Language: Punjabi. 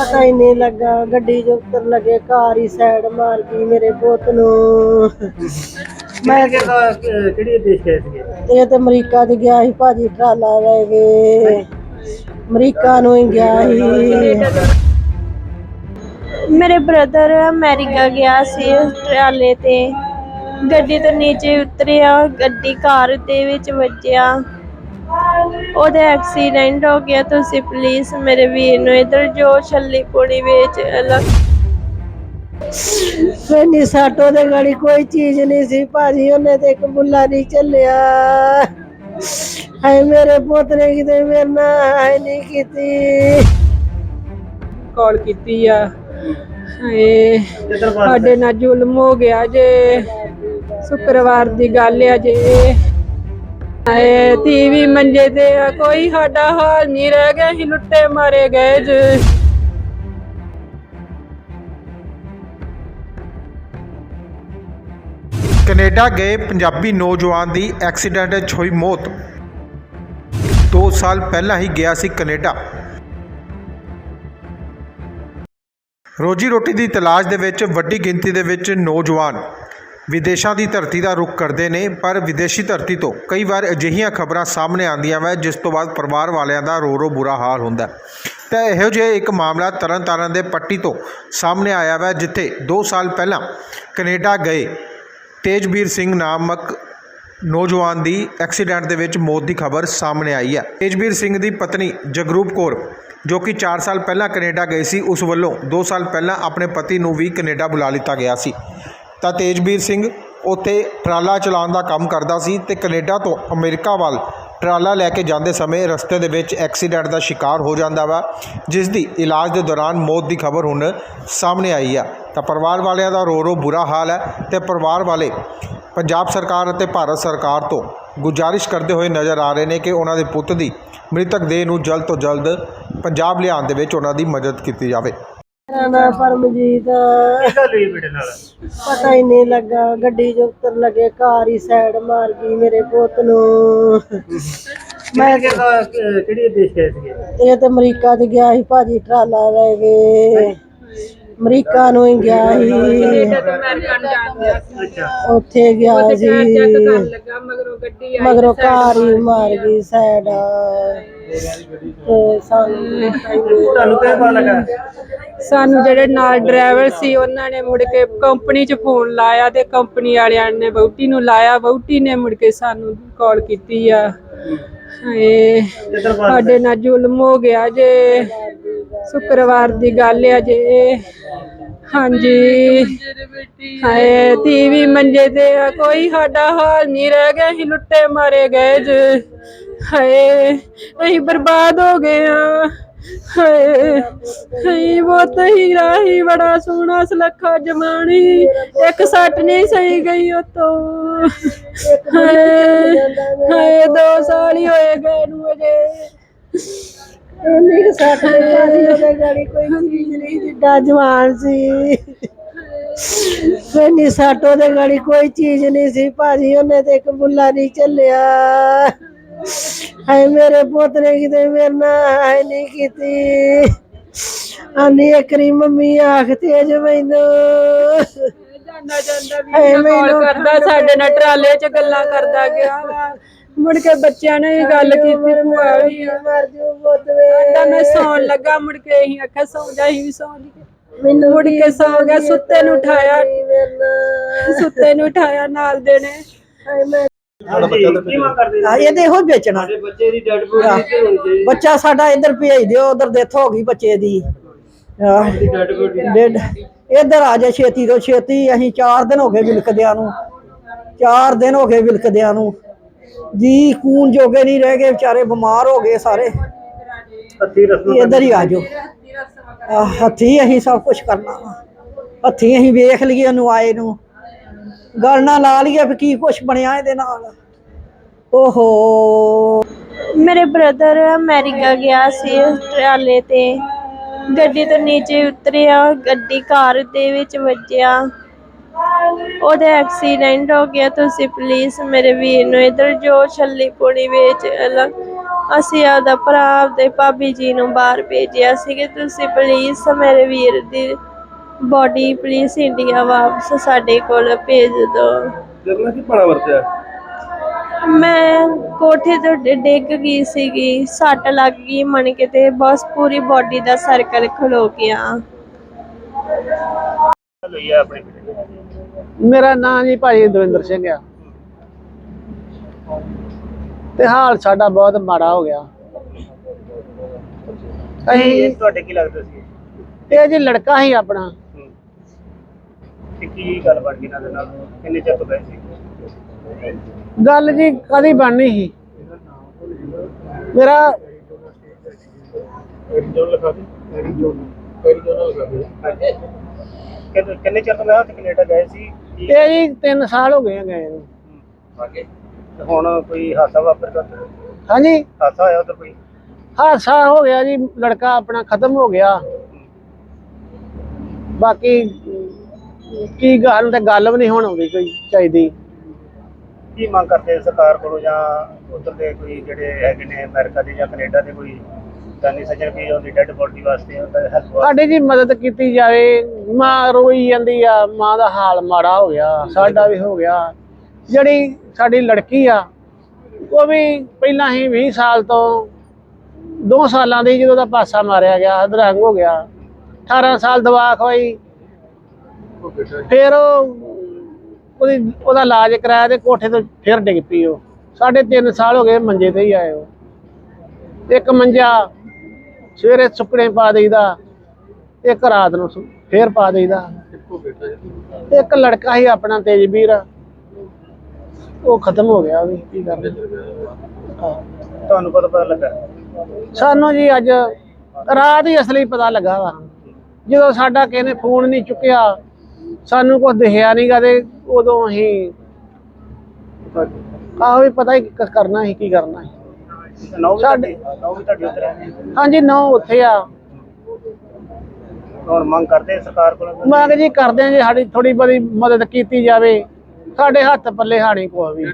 ਪਤਾ ਹੀ ਨਹੀਂ ਲੱਗਾ ਗੱਡੀ ਜੋ ਉੱਤਰ ਲਗੇ ਕਾਰ ਹੀ ਸਾਈਡ ਮਾਰ ਗਈ ਮੇਰੇ ਪੁੱਤ ਨੂੰ। ਮੈਂ ਕਿਹੜਾ ਕਿਹੜੀ ਦੇਸ਼ ਗਏ ਸੀਗੇ? ਇਹ ਤੇ ਅਮਰੀਕਾ ਚ ਗਿਆ ਸੀ ਭਾਜੀ ਟਰਾਲਾ ਲੈ ਕੇ। ਅਮਰੀਕਾ ਨੂੰ ਹੀ ਗਿਆ ਸੀ। ਮੇਰੇ ਬ੍ਰਦਰ ਅਮਰੀਕਾ ਗਿਆ ਸੀ ਟਰਾਲੇ ਤੇ। ਗੱਡੀ ਤੋਂ ਨੀਚੇ ਉਤਰਿਆ ਗੱਡੀ ਕਾਰ ਦੇ ਵਿੱਚ ਵੱਜਿਆ। ਉਹਦਾ ਐਕਸੀਡੈਂਟ ਹੋ ਗਿਆ ਤੁਸੀਂ ਪਲੀਜ਼ ਮੇਰੇ ਵੀਰ ਨੂੰ ਇਧਰ ਜੋ ਛੱਲੀ ਪੁਣੀ ਵਿੱਚ ਅਲੱਗ ਫੇਨੀ ਸਾਟੋ ਦੇ ਗਾੜੀ ਕੋਈ ਚੀਜ਼ ਨਹੀਂ ਸੀ ਭਾਜੀ ਉਹਨੇ ਤੇ ਇੱਕ ਬੁੱਲਾ ਨਹੀਂ ਚੱਲਿਆ। ਹਾਏ ਮੇਰੇ ਪੁੱਤ ਨੇ ਕਿਤੇ ਮੇਰੇ ਨਾਲ ਹਾਏ ਨਹੀਂ ਕੀਤੀ। ਕਾਲ ਕੀਤੀ ਆ। ਬਾਹਰ ਸਾਡੇ ਨਾਲ ਜ਼ੁਲਮ ਹੋ ਗਿਆ ਜੇ। ਸ਼ੁੱਕਰਵਾਰ ਦੀ ਗੱਲ ਆ ਜੇ। ਆਏ ਟੀਵੀ ਮੰਜੇ ਤੇ ਆ, ਕੋਈ ਸਾਡਾ ਹਾਲ ਨਹੀਂ ਰਹਿ ਗਿਆ, ਅਸੀਂ ਲੁੱਟੇ ਮਾਰੇ ਗਏ ਜੇ। ਕੈਨੇਡਾ ਗਏ ਪੰਜਾਬੀ ਨੌਜਵਾਨ ਦੀ ਐਕਸੀਡੈਂਟ ਵਿੱਚ ਹੋਈ ਮੌਤ। 2 ਸਾਲ ਪਹਿਲਾਂ ਹੀ ਗਿਆ ਸੀ ਕੈਨੇਡਾ। ਰੋਜੀ ਰੋਟੀ ਦੀ ਤਲਾਸ਼ ਦੇ ਵਿੱਚ ਵੱਡੀ ਗਿਣਤੀ ਦੇ ਵਿੱਚ ਨੌਜਵਾਨ ਵਿਦੇਸ਼ਾਂ ਦੀ ਧਰਤੀ ਦਾ ਰੁਖ ਕਰਦੇ ਨੇ, ਪਰ ਵਿਦੇਸ਼ੀ ਧਰਤੀ ਤੋਂ ਕਈ ਵਾਰ ਅਜਿਹੀਆਂ ਖਬਰਾਂ ਸਾਹਮਣੇ ਆਉਂਦੀਆਂ ਵਾ, ਜਿਸ ਤੋਂ ਬਾਅਦ ਪਰਿਵਾਰ ਵਾਲਿਆਂ ਦਾ ਰੋ ਰੋ ਬੁਰਾ ਹਾਲ ਹੁੰਦਾ ਤਾਂ ਇਹੋ ਜਿਹਾ ਇੱਕ ਮਾਮਲਾ ਤਰਨਤਾਰਨ ਦੇ ਪੱਟੀ ਤੋਂ ਸਾਹਮਣੇ ਆਇਆ ਵਾ, ਜਿੱਥੇ 2 ਸਾਲ ਪਹਿਲਾਂ ਕੈਨੇਡਾ ਗਏ ਤੇਜਵੀਰ ਸਿੰਘ ਨਾਮਕ ਨੌਜਵਾਨ ਦੀ ਐਕਸੀਡੈਂਟ ਦੇ ਵਿੱਚ ਮੌਤ ਦੀ ਖਬਰ ਸਾਹਮਣੇ ਆਈ ਹੈ। ਤੇਜਵੀਰ ਸਿੰਘ ਦੀ ਪਤਨੀ ਜਗਰੂਪ ਕੌਰ, ਜੋ ਕਿ 4 ਸਾਲ ਪਹਿਲਾਂ ਕੈਨੇਡਾ ਗਈ ਸੀ, ਉਸ ਵੱਲੋਂ 2 ਸਾਲ ਪਹਿਲਾਂ ਆਪਣੇ ਪਤੀ ਨੂੰ ਵੀ ਕੈਨੇਡਾ ਬੁਲਾ ਲਿੱਤਾ ਗਿਆ ਸੀ। ਤਾਂ ਤੇਜਵੀਰ ਸਿੰਘ ਉੱਥੇ ਟਰਾਲਾ ਚਲਾਉਣ ਦਾ ਕੰਮ ਕਰਦਾ ਸੀ ਤੇ ਕੈਨੇਡਾ ਤੋਂ ਅਮਰੀਕਾ ਵੱਲ ਟਰਾਲਾ ਲੈ ਕੇ ਜਾਂਦੇ ਸਮੇਂ ਰਸਤੇ ਦੇ ਵਿੱਚ ਐਕਸੀਡੈਂਟ ਦਾ ਸ਼ਿਕਾਰ ਹੋ ਜਾਂਦਾ ਵਾ, ਜਿਸ ਦੀ ਇਲਾਜ ਦੇ ਦੌਰਾਨ ਮੌਤ ਦੀ ਖਬਰ ਹੁਣ ਸਾਹਮਣੇ ਆਈ ਆ। ਤਾਂ ਪਰਿਵਾਰ ਵਾਲਿਆਂ ਦਾ ਰੋ ਰੋ ਬੁਰਾ ਹਾਲ ਹੈ ਤੇ ਪਰਿਵਾਰ ਵਾਲੇ ਪੰਜਾਬ ਸਰਕਾਰ ਅਤੇ ਭਾਰਤ ਸਰਕਾਰ ਤੋਂ ਗੁਜ਼ਾਰਿਸ਼ ਕਰਦੇ ਹੋਏ ਨਜ਼ਰ ਆ ਰਹੇ ਨੇ ਕਿ ਉਹਨਾਂ ਦੇ ਪੁੱਤ ਦੀ ਮ੍ਰਿਤਕ ਦੇਹ ਨੂੰ ਜਲਦ ਤੋਂ ਜਲਦ ਪੰਜਾਬ ਲਿਆਉਣ ਦੇ ਵਿੱਚ ਉਹਨਾਂ ਦੀ ਮਦਦ ਕੀਤੀ ਜਾਵੇ। ਮੇਰਾ ਨਾਮ ਪਰਮਜੀਤ ਕਿਹਦਾ ਲਈ ਬੇਟੇ ਨਾਲ? ਪਤਾ ਹੀ ਨਹੀਂ ਲੱਗਾ ਗੱਡੀ ਜੋ ਉੱਤਰ ਲਗੇ ਕਾਰ ਹੀ ਸਾਈਡ ਮਾਰ ਗਈ ਮੇਰੇ ਪੁੱਤ ਨੂੰ। ਮੈਂ ਕਿਹੜਾ ਦੇਸ਼ ਗਏ ਸੀਗੇ? ਇਹ ਤੇ ਅਮਰੀਕਾ ਚ ਗਿਆ ਸੀ ਭਾਜੀ ਟਰਾਲਾ ਲੈ ਕੇ। ਅਮਰੀਕਾ ਨੂੰ ਹੀ ਗਿਆ ਸੀ। ਉੱਥੇ ਗਿਆ ਸੀ। ਕਰਨ ਲੱਗਾ ਮਗਰੋਂ ਗੱਡੀ ਆਈ ਮਗਰੋਂ ਕਾਰ ਹੀ ਮਾਰ ਗਈ ਸਾਈਡ ਤੇ ਸਾਨੂੰ ਤੁਹਾਨੂੰ ਕਿਵੇਂ ਪਤਾ ਲੱਗਾ? ਸਾਨੂੰ ਜਿਹੜੇ ਨਾਲ ਡਰਾਈਵਰ ਸੀ ਉਹਨਾਂ ਨੇ ਮੁੜ ਕੇ ਕੰਪਨੀ 'ਚ ਫੋਨ ਲਾਇਆ ਤੇ ਕੰਪਨੀ ਵਾਲਿਆਂ ਨੇ ਵਹੁਟੀ ਨੂੰ ਲਾਇਆ। ਵਹੁਟੀ ਨੇ ਮੁੜ ਕੇ ਸਾਨੂੰ ਕਾਲ ਕੀਤੀ ਆ। ਇਹ ਸਾਡੇ ਨਾਲ ਜ਼ੁਲਮ ਹੋ ਗਿਆ ਜੇ। ਸ਼ੁੱਕਰਵਾਰ ਦੀ ਗੱਲ ਆ ਜੇ। ਹਾਂਜੀ। ਹਾਏ ਟੀਵੀ ਮੰਜੇ ਤੇ ਆ, ਕੋਈ ਸਾਡਾ ਹਾਲ ਨਹੀਂ ਰਹਿ ਗਿਆ, ਅਸੀਂ ਲੁੱਟੇ ਮਾਰੇ ਗਏ ਜੇ। ਹਾਏ, ਅਸੀਂ ਬਰਬਾਦ ਹੋ ਗਏ ਆ। ਹਾਏ ਹਾਏ, ਬਹੁਤ ਹੀ ਰਾਹੀ, ਬੜਾ ਸੋਹਣਾ ਸੁਲੱਖਾ ਜਮਾਣੀ ਇੱਕ ਸੱਟ ਨਹੀਂ ਸਹੀ ਗਈ ਉਤੋਂ। ਹਾਏ ਹਾਏ, ਦੋ ਸਾਲ ਹੀ ਹੋਏ ਗਏ ਨੂੰ ਅਜੇ। ਇੰਨੀ ਕੁ ਸੱਟ ਤੇ ਭਾਜੀ ਉਹਦੇ ਗਾੜੀ ਕੋਈ ਚੀਜ਼ ਨਹੀਂ ਜਿੱਡਾ ਜਵਾਨ ਸੀ। ਇੰਨੀ ਸੱਟ ਉਹਦੇ ਗਾੜੀ ਕੋਈ ਚੀਜ਼ ਨਹੀਂ ਸੀ, ਭਾਜੀ ਉਹਨੇ ਤੇ ਇੱਕ ਬੁੱਲਾ ਨਹੀਂ ਚੱਲਿਆ। ਹਾਏ ਮੇਰੇ ਪੁੱਤ ਨੇ ਕਿਤੇ ਮੇਰੇ ਨਾਲ ਹਾਏ ਨਹੀਂ ਕੀਤੀ। ਆਨੀ ਇੱਕਰੀ ਮੰਮੀ ਆਖ ਤੇਜ ਮੈਨੂੰ। ਜਾਂਦਾ ਜਾਂਦਾ ਵੀ ਕਾਲ ਕਰਦਾ ਸਾਡੇ ਨਾਲ ਟਰਾਲੇ 'ਚ ਗੱਲਾਂ ਕਰਦਾ ਗਿਆ ਵਾ। ਮੁੜ ਕੇ ਬੱਚਿਆਂ ਨੇ ਵੀ ਗੱਲ ਕੀਤੀ ਭੂਆ ਵੀ ਮਰ ਜੂ ਪੁੱਤ ਵੇ। ਮੈਂ ਸੌਣ ਲੱਗਾ ਮੁੜ ਕੇ ਅਸੀਂ ਆਖਿਆ ਸੌਂ ਜਾ ਅਸੀਂ ਵੀ ਸੌਂ ਮੈਨੂੰ ਮੁੜ ਕੇ ਸੌ ਗਿਆ ਸੁੱਤੇ ਨੂੰ ਉਠਾਇਆ। ਸੁੱਤੇ ਨੂੰ ਉਠਾਇਆ ਨਾਲ ਦੇ ਨੇ। ਕਰਦੇ ਆ ਇਹਦੇ ਇਹੋ ਵੇਚਣਾ। ਸਾਡੇ ਬੱਚੇ ਦੀ ਡੈਡ ਬੋਡੀ ਤੇ ਹੋਣੀ ਚਾਹੀਦੀ ਬੱਚਾ ਸਾਡਾ ਇੱਧਰ ਭੇਜ ਦਿਓ ਉਧਰ ਡੈਥ ਹੋ ਗਈ ਬੱਚੇ ਦੀ। ਆਹ, ਡੈਡ ਬੋਡੀ ਡੇਢ ਇੱਧਰ ਆ ਜਾ ਛੇਤੀ ਤੋਂ ਛੇਤੀ ਅਸੀਂ 4 ਦਿਨ ਹੋ ਗਏ ਵਿਲਕਦਿਆਂ ਨੂੰ। 4 ਦਿਨ ਹੋ ਗਏ ਵਿਲਕਦਿਆਂ ਨੂੰ। ਜੀ ਖੂਨ ਜੋਗੇ ਨਹੀਂ ਰਹਿ ਗਏ ਵਿਚਾਰੇ ਬਿਮਾਰ ਹੋ ਗਏ ਸਾਰੇ। ਰਸਮ ਇੱਧਰ ਹੀ ਆ ਜਾਓ। ਆਹ, ਹੱਥੀਂ ਅਸੀਂ ਸਭ ਕੁਝ ਕਰਨਾ ਵਾ। ਹੱਥੀਂ ਅਸੀਂ ਵੇਖ ਲਈਏ ਉਹਨੂੰ ਆਏ ਨੂੰ। ਗੱਲ ਨਾ ਲਾ ਲਈਏ ਵੀ ਕੀ ਕੁਝ ਬਣਿਆ ਇਹਦੇ ਨਾਲ। ਓਹੋ। ਮੇਰੇ ਬ੍ਰਦਰ ਅਮਰੀਕਾ ਗਿਆ ਸੀ ਟਰਾਲੇ ਤੇ। ਗੱਡੀ ਤੋਂ ਨੀਚੇ ਉਤਰਿਆ, ਗੱਡੀ ਕਾਰ ਦੇ ਵਿੱਚ ਵੱਜਿਆ। ਉਹਦਾ ਐਕਸੀਡੈਂਟ ਹੋ ਗਿਆ, ਤੁਸੀਂ ਪਲੀਜ਼ ਮੇਰੇ ਵੀਰ ਨੂੰ ਇਧਰ ਜੋ ਛੱਲੀ ਪੁਣੀ ਵਿੱਚ। ਅਲੱਗ ਅਸੀਂ ਆਪਦਾ ਭਰਾ, ਆਪਦੇ ਭਾਬੀ ਜੀ ਨੂੰ ਬਾਹਰ ਭੇਜਿਆ ਸੀ ਕਿ ਤੁਸੀਂ ਪਲੀਜ਼ ਮੇਰੇ ਵੀਰ ਦੀ ਬੋਡੀ ਪਲੀਜ਼ ਇੰਡੀਆ ਵਾਪਸ ਸਾਡੇ ਕੋਲ ਭੇਜ ਦਿਓ ਕੀ ਵਰਤਿਆ? ਮੈਂ ਕੋਠੇ ਤੋਂ ਡਿ- ਡਿੱਗ ਗਈ ਸੀਗੀ। ਸੱਟ ਲੱਗ ਗਈ ਮਣ ਕੇ ਤੇ ਬਸ ਪੂਰੀ ਬੋਡੀ ਦਾ ਸਰਕਲ ਖਲੋ ਗਿਆ। ਲਈ ਆ ਆਪਣੇ ਬੇਟੇ ਦੀ? ਮੇਰਾ ਨਾਮ ਜੀ ਭਾਈ ਦਵਿੰਦਰ ਸਿੰਘ ਆ। ਤੇ ਹਾਲ ਸਾਡਾ ਬਹੁਤ ਮਾੜਾ ਹੋ ਗਿਆ। ਅਸੀਂ ਇਹ ਤੁਹਾਡੇ ਕੀ ਲੱਗਦਾ ਸੀ? ਇਹ ਜੀ ਲੜਕਾ ਹੀ ਆਪਣਾ। ਤੇ ਕੀ ਗੱਲ ਬਣ ਗਈ ਇਹਨਾਂ ਦੇ ਨਾਲ? ਕਿੰਨੇ ਚਿਰ ਤੋਂ ਗਏ ਸੀ? ਗੱਲ ਜੀ ਕਦੀ ਬਣਨੀ ਸੀ। ਮੇਰਾ ਜੋ ਲਿਖਾ ਦੇ। ਮੇਰੀ ਜੋ ਮੇਰੀ ਜੋ ਲਿਖਾ ਦੇ। ਕਿੰਨੇ ਕਿੰਨੇ ਚਿਰ ਤੋਂ ਮੈਂ ਉੱਥੇ ਕੈਨੇਡਾ ਗਏ ਸੀ? ਕੀ- ਇਹ ਜੀ 3 ਸਾਲ ਹੋ ਗਏ ਆ ਗਏ ਨੂੰ। ਹੁਣ ਕੋਈ ਹਾਦਸਾ ਵਾਪਰ ਗਿਆ ਹਾਂਜੀ। ਹਾਦਸਾ ਹੋਇਆ ਉਧਰ ਕੋਈ? ਹਾਦਸਾ ਹੋ ਗਿਆ ਜੀ ਲੜਕਾ ਆਪਣਾ ਖਤਮ ਹੋ ਗਿਆ। ਬਾਕੀ ਕੀ ਗੱਲ ਤੇ ਗੱਲ ਵੀ ਨਹੀਂ ਹੁਣ ਆਉਂਦੀ ਕੋਈ ਚਾਹੀਦੀ ਕੀ ਮੰਗ ਕਰਦੇ ਸਰਕਾਰ ਕੋਲੋਂ ਜਾਂ ਉਧਰ ਦੇ ਕੋਈ ਜਿਹੜੇ ਹੈਗੇ ਨੇ ਅਮਰੀਕਾ ਦੇ ਜਾਂ ਕੈਨੇਡਾ ਦੇ ਕੋਈ ਦਾਨੀ ਸੱਜਣ ਵੀ ਉਹਦੀ ਡੈੱਡ ਬੋਡੀ ਵਾਸਤੇ ਉਹਦਾ ਹੈਲਪ ਸਾਡੀ ਜੀ ਮਦਦ ਕੀਤੀ ਜਾਵੇ। ਮਾਂ ਰੋਈ ਜਾਂਦੀ ਆ ਮਾਂ ਦਾ ਹਾਲ ਮਾੜਾ ਹੋ ਗਿਆ ਸਾਡਾ ਵੀ ਹੋ ਗਿਆ। ਜਿਹੜੀ ਸਾਡੀ ਲੜਕੀ ਆ ਉਹ ਵੀ ਪਹਿਲਾਂ ਹੀ 20 ਸਾਲ ਤੋਂ 2 ਸਾਲਾਂ ਦੀ ਜਦੋਂ ਦਾ ਪਾਸਾ ਮਾਰਿਆ ਗਿਆ ਅਧਰੰਗ ਹੋ ਗਿਆ। 18 ਸਾਲ ਦਵਾ ਖਵਾਈ। ਫਿਰ ਉਹ ਉਹਦੀ ਉਹਦਾ ਇਲਾਜ ਕਰਾਇਆ ਤੇ ਕੋਠੇ ਤੋਂ ਫਿਰ ਡਿੱਗ ਪਈ ਉਹ। ਸਾਢੇ 3 ਸਾਲ ਹੋ ਗਏ ਮੰਜੇ ਤੇ ਹੀ ਆਏ ਉਹ। ਇੱਕ ਮੰਜਾ ਸਵੇਰੇ ਸੁੱਕਣੇ ਪਾ ਦੇਈਦਾ ਇੱਕ ਰਾਤ ਨੂੰ ਫੇਰ ਪਾ ਦੇਈਦਾ। ਇੱਕ ਲੜਕਾ ਹੀ ਆਪਣਾ ਤੇਜਵੀਰ। ਉਹ ਖਤਮ ਹੋ ਗਿਆ ਵੀ ਕੀ ਕਰਦੇ ਹਾਂ। ਤੁਹਾਨੂੰ ਪਤਾ ਲੱਗਾ? ਸਾਨੂੰ ਜੀ ਅੱਜ ਰਾਤ ਹੀ ਅਸਲੀ ਪਤਾ ਲੱਗਾ ਵਾ। ਜਦੋਂ ਸਾਡਾ ਕਿਸੇ ਨੇ ਫੋਨ ਨਹੀਂ ਚੁੱਕਿਆ ਸਾਨੂੰ ਕੁਝ ਦਿਖਿਆ ਨਹੀਂ ਗਾ ਤੇ ਉਦੋਂ ਅਸੀਂ ਆਹ ਵੀ ਪਤਾ ਹੀ ਕ- ਕਰਨਾ ਸੀ ਕੀ ਕਰਨਾ ਸੀ। ਨੌ ਵੀ ਸਾਡੇ- ਤੁਹਾਡੀ ਨੌ ਵੀ ਤੁਹਾਡੀ ਉਧਰ ਹੈ ਹਾਂਜੀ ਨੌ ਉੱਥੇ ਆ। ਹੁਣ ਮੰਗ ਕਰਦੇ ਸਰਕਾਰ ਕੋਲੋਂ? ਮੰਗ ਜੀ ਕਰਦੇ ਆ ਜੀ ਸਾਡੀ ਥੋੜੀ ਬੜੀ ਮਦਦ ਕੀਤੀ ਜਾਵੇ। ਸਾਡੇ ਹੱਥ ਪੱਲੇ ਹਾਣੀ ਕੋਈ ਵੀ।